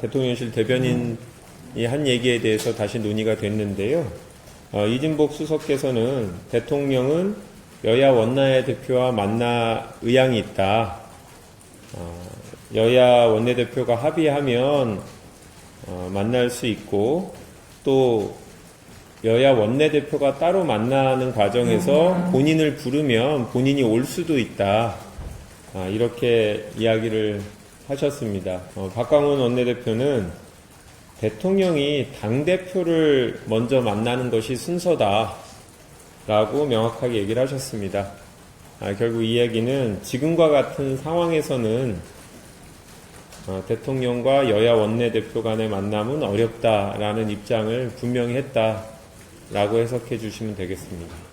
대통령실 대변인이 한 얘기에 대해서 다시 논의가 됐는데요. 어, 이진복 수석께서는 대통령은 여야 원내 대표와 만나 의향이 있다. 어, 여야 원내대표가 합의하면 어, 만날 수 있고 또 여야 원내대표가 따로 만나는 과정에서 본인을 부르면 본인이 올 수도 있다. 아, 이렇게 이야기를 하셨습니다. 어, 박광훈 원내대표는 대통령이 당대표를 먼저 만나는 것이 순서다. 라고 명확하게 얘기를 하셨습니다. 아, 결국 이 이야기는 지금과 같은 상황에서는 어, 대통령과 여야 원내대표 간의 만남은 어렵다라는 입장을 분명히 했다라고 해석해 주시면 되겠습니다.